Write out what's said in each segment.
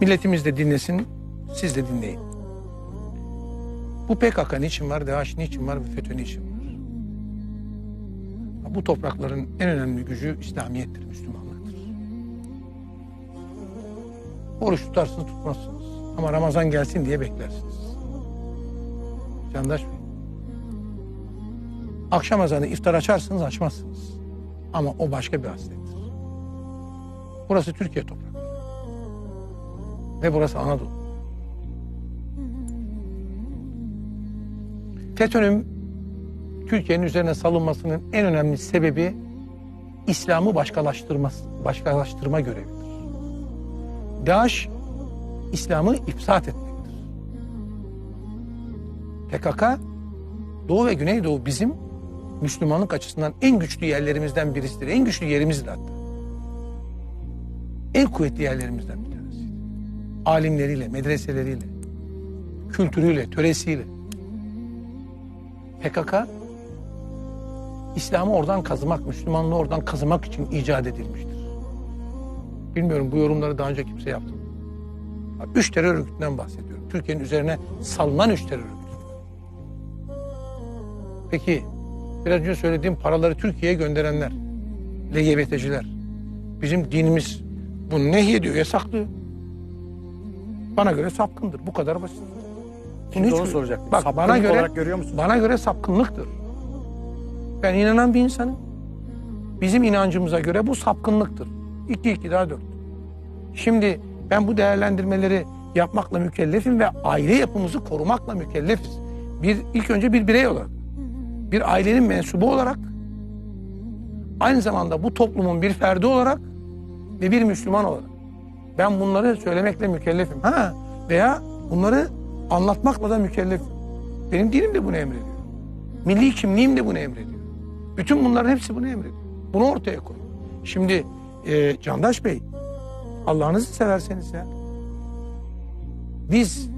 Milletimiz de dinlesin, siz de dinleyin. Bu PKK niçin var, DAEŞ niçin var ve FETÖ niçin var? Bu toprakların en önemli gücü İslamiyettir, Müslümanlıktır. Oruç tutarsınız tutmazsınız. Ama Ramazan gelsin diye beklersiniz. Candaş Bey. Akşam ezanı iftar açarsınız açmazsınız. Ama o başka bir haslettir. Burası Türkiye toprakları. Ve burası Anadolu. FETÖ'nün Türkiye'nin üzerine salınmasının en önemli sebebi İslam'ı başkalaştırma görevidir. DAEŞ İslam'ı ifsat etmektir. PKK Doğu ve Güneydoğu bizim Müslümanlık açısından en güçlü yerlerimizden birisidir. En güçlü yerimizdir hatta. En kuvvetli yerlerimizden bir tanesi. Alimleriyle, medreseleriyle, kültürüyle, töresiyle. PKK İslam'ı oradan kazımak, Müslümanlığı oradan kazımak için icat edilmiştir. Bilmiyorum bu yorumları daha önce kimse yaptı mı? Üç terör örgütünden bahsediyorum. Türkiye'nin üzerine salınan üç terör örgütü. Peki biraz önce söylediğim paraları Türkiye'ye gönderenler, LGBT'ciler. Bizim dinimiz bunu nehyediyor, yasaklıyor. Bana göre sapkındır. Bu kadar basit. Şimdi hiç- soracaktım. Bak Sapkınlık bana göre olarak görüyor musun? Bana göre sapkınlıktır. Ben inanan bir insanım. Bizim inancımıza göre bu sapkınlıktır. İki iki daha dört. Şimdi ben bu değerlendirmeleri yapmakla mükellefim ve aile yapımızı korumakla mükellefiz. Bir ilk önce bir birey olarak, bir ailenin mensubu olarak, aynı zamanda bu toplumun bir ferdi olarak ve bir Müslüman olarak. Ben bunları söylemekle mükellefim. Ha veya bunları anlatmakla da mükellefim. Benim dinim de bunu emrediyor. Milli kimliğim de bunu emrediyor. Bütün bunların hepsi bunu emrediyor. Bunu ortaya koy. Şimdi e, Candaş Bey, Allah'ınızı severseniz ya. Biz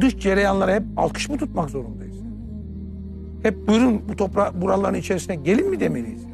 dış cereyanlara hep alkış mı tutmak zorundayız? Hep buyurun bu toprak buraların içerisine gelin mi demeliyiz?